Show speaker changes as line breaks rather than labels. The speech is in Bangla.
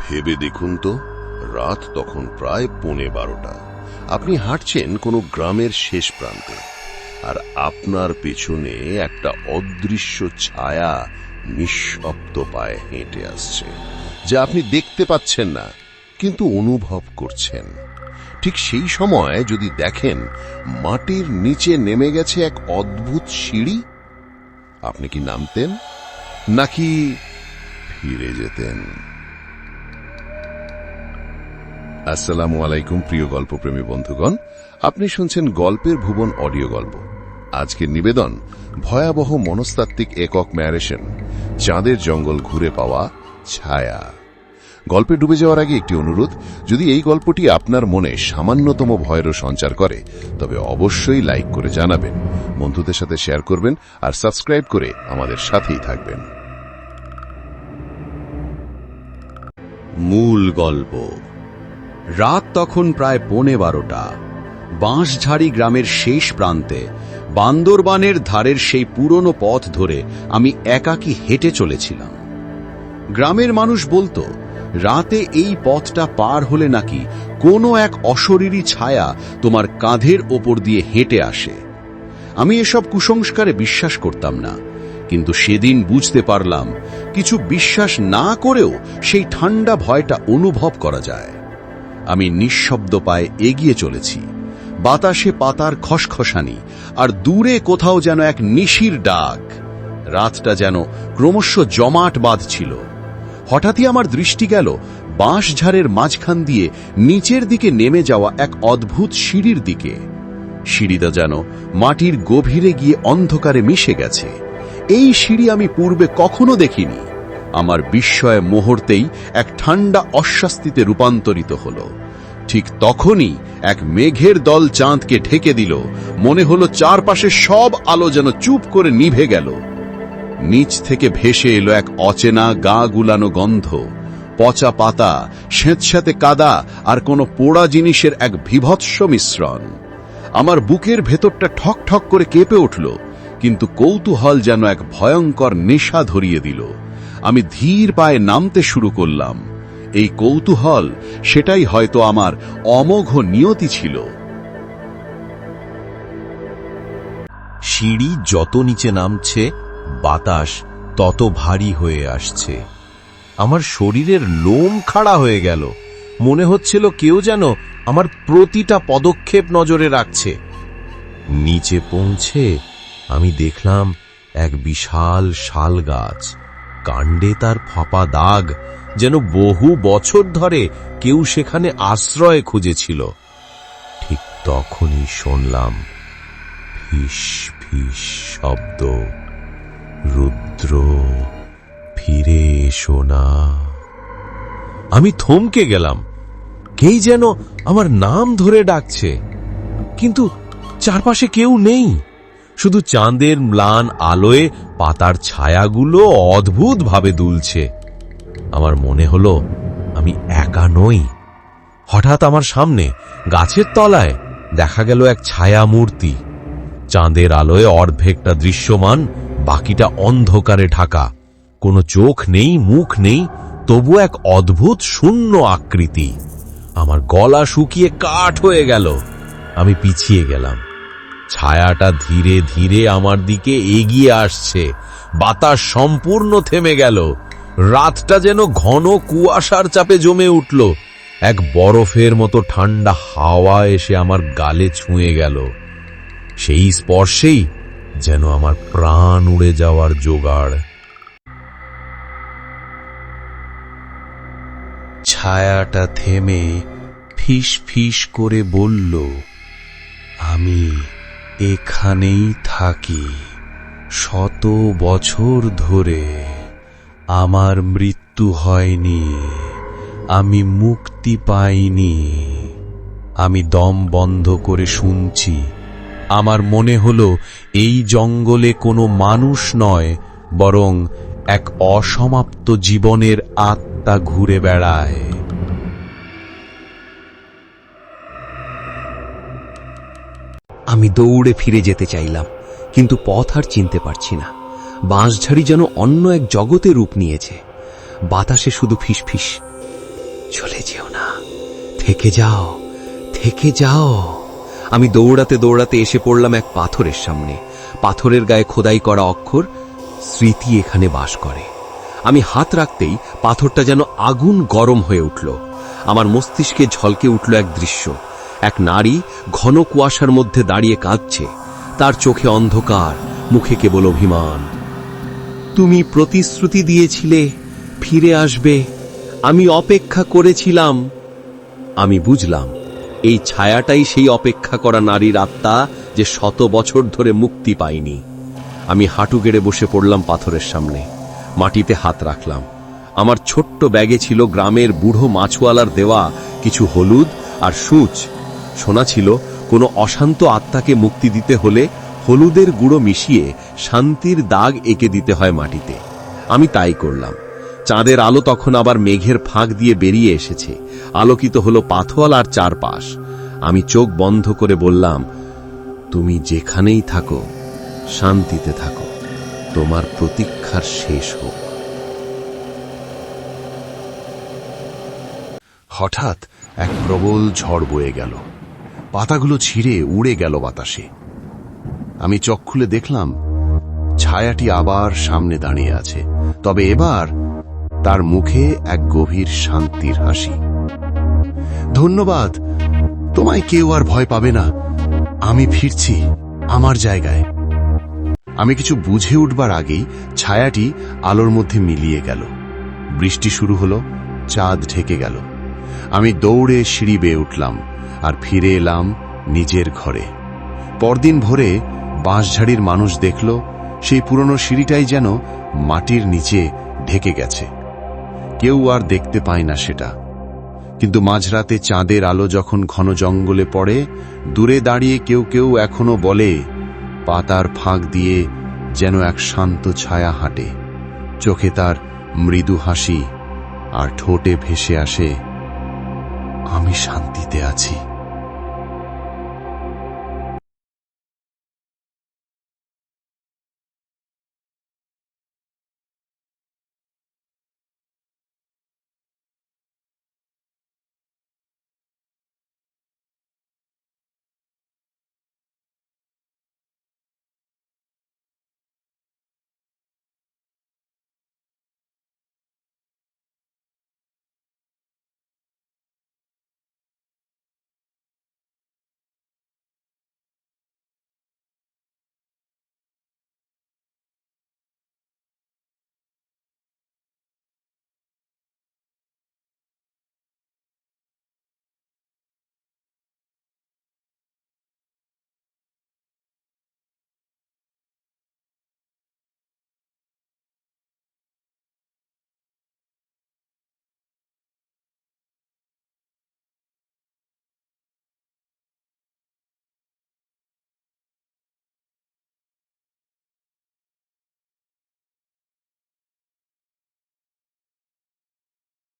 ভেবে দেখুন তো, রাত তখন প্রায় পৌনে বারোটা। আপনি হাঁটছেন কোনো গ্রামের শেষ প্রান্তে, আর আপনার পেছনে একটা অদৃশ্য ছায়া নিঃশব্দ পায়ে হেঁটে আসছে, যা আপনি দেখতে পাচ্ছেন না, কিন্তু অনুভব করছেন। ঠিক সেই সময় যদি দেখেন, মাটির নিচে নেমে গেছে এক অদ্ভুত সিঁড়ি। আপনি কি নামতেন? নাকি ফিরে যেতেন? আসসালামু আলাইকুম, প্রিয় গল্পপ্রেমী বন্ধুগণ। আপনি শুনছেন গল্পের ভুবন অডিও গল্প। আজকের নিবেদন, ভয়াবহ মনস্তাত্ত্বিক একক ম্যারেশন, চাঁদের জঙ্গল ঘুরে পাওয়া ছায়া। গল্পে ডুবে যাওয়ার আগে একটি অনুরোধ, যদি এই গল্পটি আপনার মনে সামান্যতম ভয়েরও সঞ্চার করে, তবে অবশ্যই লাইক করে জানাবেন, বন্ধুদের সাথে শেয়ার করবেন আর সাবস্ক্রাইব করে আমাদের সাথেই থাকবেন।
মূল গল্প। রাত তখন প্রায় পৌনে বারোটা। বাঁশঝাড়ি গ্রামের শেষ প্রান্তে, বান্দরবানের ধারের সেই পুরনো পথ ধরে আমি একাকী হেঁটে চলেছিলাম। গ্রামের মানুষ বলতো, রাতে এই পথটা পার হলে নাকি কোনো এক অশরীরী ছায়া তোমার কাঁধের ওপর দিয়ে হেঁটে আসে। আমি এসব কুসংস্কারে বিশ্বাস করতাম না, কিন্তু সেদিন বুঝতে পারলাম, কিছু বিশ্বাস না করেও সেই ঠান্ডা ভয়টা অনুভব করা যায়। আমি নিঃশব্দ পায়ে এগিয়ে চলেছি। বাতাসে পাতার খসখসানি, আর দূরে কোথাও যেন এক নিশির ডাক। রাতটা যেন ক্রমশ জমাট বাঁধছিল। হঠাৎই আমার দৃষ্টি গেল বাঁশঝাড়ের মাঝখান দিয়ে নিচের দিকে নেমে যাওয়া এক অদ্ভুত সিঁড়ির দিকে। সিঁড়িটা যেন মাটির গভীরে গিয়ে অন্ধকারে মিশে গেছে। এই সিঁড়ি আমি পূর্বে কখনো দেখিনি। আমার বিস্ময় মুহূর্তেই এক ঠান্ডা অস্বস্তিতে রূপান্তরিত হল। ঠিক তখনই এক মেঘের দল চাঁদকে ঢেকে দিল। মনে হলো চারপাশে সব আলো যেন চুপ করে নিভে গেল। নিচ থেকে ভেসে এলো এক অচেনা গা গুলানো গন্ধ। পচা পাতা, স্যাঁতস্যাঁতে কাদা আর কোনো পোড়া জিনিসের এক বিভৎস মিশ্রণ। আমার বুকের ভেতরটা ঠক ঠক করে কেঁপে উঠল, কিন্তু কৌতূহল যেন এক ভয়ঙ্কর নেশা ধরিয়ে দিল। আমি ধীর পায়ে নামতে শুরু করলাম। এই কৌতূহল, সেটাই হয়তো আমার অমোঘ নিয়তি ছিল।
সিঁড়ি যত নিচে নামছে, বাতাস তত ভারী হয়ে আসছে। আমার শরীরের লোম খাড়া হয়ে গেল। মনে হচ্ছিল কেউ যেন আমার প্রতিটা পদক্ষেপ নজরে রাখছে। নিচে পৌঁছে আমি দেখলাম এক বিশাল শাল গাছ। কাণ্ডে তার ফাঁপা দাগ যেন বহু বছর ধরে কেউ সেখানে আশ্রয় খুঁজেছিল। ঠিক তখনই শুনলাম ফিস ফিস শব্দ। রুদ্র, ফিরে এসো আমি থমকে গেলাম। কেই যেন আমার নাম ধরে ডাকছে। কিন্তু চারপাশে কেউ নেই। শুধু চাঁদের ম্লান আলোয় পাতার ছায়াগুলো অদ্ভুতভাবে দুলছে। আমার মনে হলো, আমি একা নই। হঠাৎ আমার সামনে, গাছের তলায়, দেখা গেল এক ছায়া মূর্তি চাঁদের আলোয় অর্ধেকটা দৃশ্যমান, বাকিটা অন্ধকারে ঢাকা। কোনো চোখ নেই, মুখ নেই, তবু এক অদ্ভুত শূন্য আকৃতি। আমার গলা শুকিয়ে কাঠ হয়ে গেল। আমি পিছিয়ে গেলাম। ছায়াটা ধীরে ধীরে আমার দিকে এগিয়ে আসছে। বাতাস সম্পূর্ণ থেমে গেল। রাতটা যেন ঘন কুয়াশার চাপে জমে উঠল। এক বরফের মতো ঠান্ডা হাওয়া এসে আমার গালে ছুঁয়ে গেল। সেই স্পর্শেই যেন আমার প্রাণ উড়ে যাওয়ার জোগাড়। ছায়াটা থেমে ফিস ফিস করে বলল, আমি এখানেই থাকি। শত বছর ধরে আমার মৃত্যু হয়নি, আমি মুক্তি পাইনি। আমি দম বন্ধ করে শুনছি, আমার মনে হলো এই জঙ্গলে কোনো মানুষ নয়, বরং এক অসমাপ্ত জীবনের আত্মা ঘুরে বেড়ায়।
আমি দৌড়ে ফিরে যেতে চাইলাম, কিন্তু পথ আর চিনতে পারছি না। বাঁশঝাড়ি যেন অন্য এক জগতে রূপ নিয়েছে। বাতাসে শুধু ফিসফিস।
চলে যেও না। থেকে যাও। থেকে যাও। আমি দৌড়াতে দৌড়াতে এসে পড়লাম এক পাথরের সামনে। পাথরের গায়ে খোদাই করা অক্ষর স্মৃতি এখানে বাস করে। আমি হাত রাখতেই পাথরটা যেন আগুন গরম হয়ে উঠল। আমার মস্তিষ্কে ঝলকে উঠল এক দৃশ্য। এক নারী ঘন কুয়াশার মধ্যে দাঁড়িয়ে কাঁদছে। তার চোখে অন্ধকার, মুখে কেবল অভিমান। তুমি প্রতিশ্রুতি দিয়েছিলে, ফিরে আসবে। আমি অপেক্ষা করেছিলাম। আমি বুঝলাম, এই ছায়াটাই সেই অপেক্ষা করা নারীর আত্মা যে শত বছর ধরে মুক্তি পায়নি। আমি হাঁটু গেড়ে বসে পড়লাম পাথরের সামনে। মাটিতে হাত রাখলাম। আমার ছোট্ট ব্যাগে ছিল গ্রামের বুড়ো মাছওয়ালার দেওয়া কিছু হলুদ আর সূচ। শোনা ছিল, কোনো অশান্ত আত্মাকে মুক্তি দিতে হলে হলুদের গুঁড়ো মিশিয়ে শান্তির দাগ এঁকে দিতে হয় মাটিতে। আমি তাই করলাম। চাঁদের আলো তখন আবার মেঘের ফাঁক দিয়ে বেরিয়ে এসেছে। আলোকিত হলো পাথওয়াল আর চারপাশ। আমি চোখ বন্ধ করে বললাম, তুমি যেখানেই থাকো, শান্তিতে থাকো। তোমার প্রতীক্ষার শেষ হোক।
হঠাৎ এক প্রবল ঝড় বয়ে গেল। পাতাগুলো ছিঁড়ে উড়ে গেল বাতাসে। আমি চোখ খুলে দেখলাম, ছায়াটি আবার সামনে দাঁড়িয়ে আছে। তবে এবার তার মুখে এক গভীর শান্তির হাসি। ধন্যবাদ, তোমায় কেউ আর ভয় পাবে না। আমি ফিরছি আমার জায়গায়। আমি কিছু বুঝে উঠবার আগেই ছায়াটি আলোর মধ্যে মিলিয়ে গেল। বৃষ্টি শুরু হলো, চাঁদ ঢেকে গেল। আমি দৌড়ে সিঁড়ি বেয়ে উঠলাম। আর ফিরে এলাম নিজের ঘরে। পরদিন ভোরে বাঁশঝাড়ির মানুষ দেখল, সেই পুরনো সিঁড়িটাই যেন মাটির নিচে ঢেকে গেছে। কেউ আর দেখতে পায় না সেটা। কিন্তু মাঝরাতে চাঁদের আলো যখন ঘন জঙ্গলে পড়ে, দূরে দাঁড়িয়ে কেউ কেউ এখনও বলে, পাতার ফাঁক দিয়ে যেন এক শান্ত ছায়া হাঁটে। চোখে তার মৃদু হাসি আর ঠোঁটে ভেসে আসে, আমি শান্তিতে আছি।